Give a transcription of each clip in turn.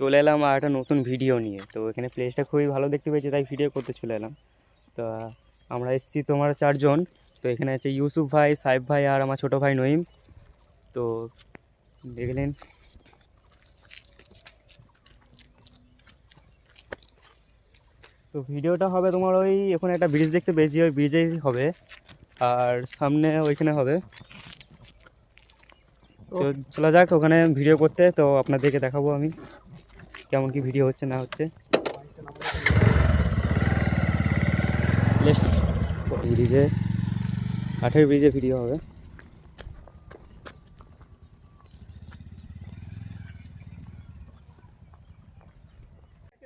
চলে এলাম আর একটা নতুন ভিডিও নিয়ে। তো এখানে প্লেসটা খুবই ভালো দেখতে পেয়েছি তাই ভিডিও করতে চলে এলাম। তো আমরা এসেছি তোমার চারজন। তো এখানে আছে ইউসুফ ভাই সাইফ ভাই আর আমার ছোটো ভাই নঈম। তো দেখলেন তো ভিডিওটা হবে তোমার ওই ওখানে একটা ব্রিজ দেখতে পেয়েছি ওই ব্রিজেই হবে। আর সামনে ওইখানে হবে। তো চলে যাক ওখানে ভিডিও করতে। তো আপনাদেরকে দেখাবো আমি। কেমন কি ভিডিও হচ্ছে না হচ্ছে। ব্রিজে কাঠের ব্রিজে ভিডিও হবে।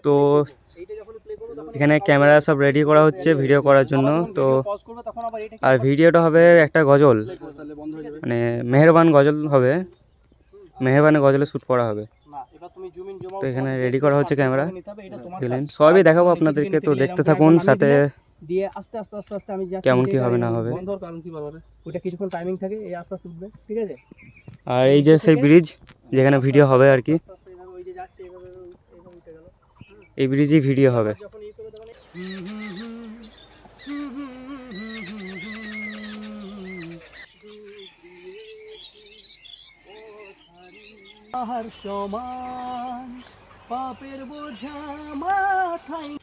তো এখানে ক্যামেরা সব রেডি করা হচ্ছে ভিডিও করার জন্য। তো আর ভিডিওটা হবে একটা গজল। মানে মেহেরবান গজল হবে। মেহেরবানের গজলে শ্যুট করা হবে। তো এখানে রেডি করা হচ্ছে ক্যামেরা সবই দেখাবো আপনাদেরকে তো দেখতে থাকুন সাথে দিয়ে আস্তে আস্তে আস্তে আস্তে আমি কেমন কি হবে না হবে। কারণ কি বলব ওটা কিছুক্ষণ টাইমিং থাকে এই আস্তে আস্তে উঠবে ঠিক আছে? আর এই যে সেই ব্রিজ যেখানে ভিডিও হবে আর কি। এই ব্রিজেই ভিডিও হবে যখন ই করে দেবে আহার সমান পাপের বোঝা মাথায়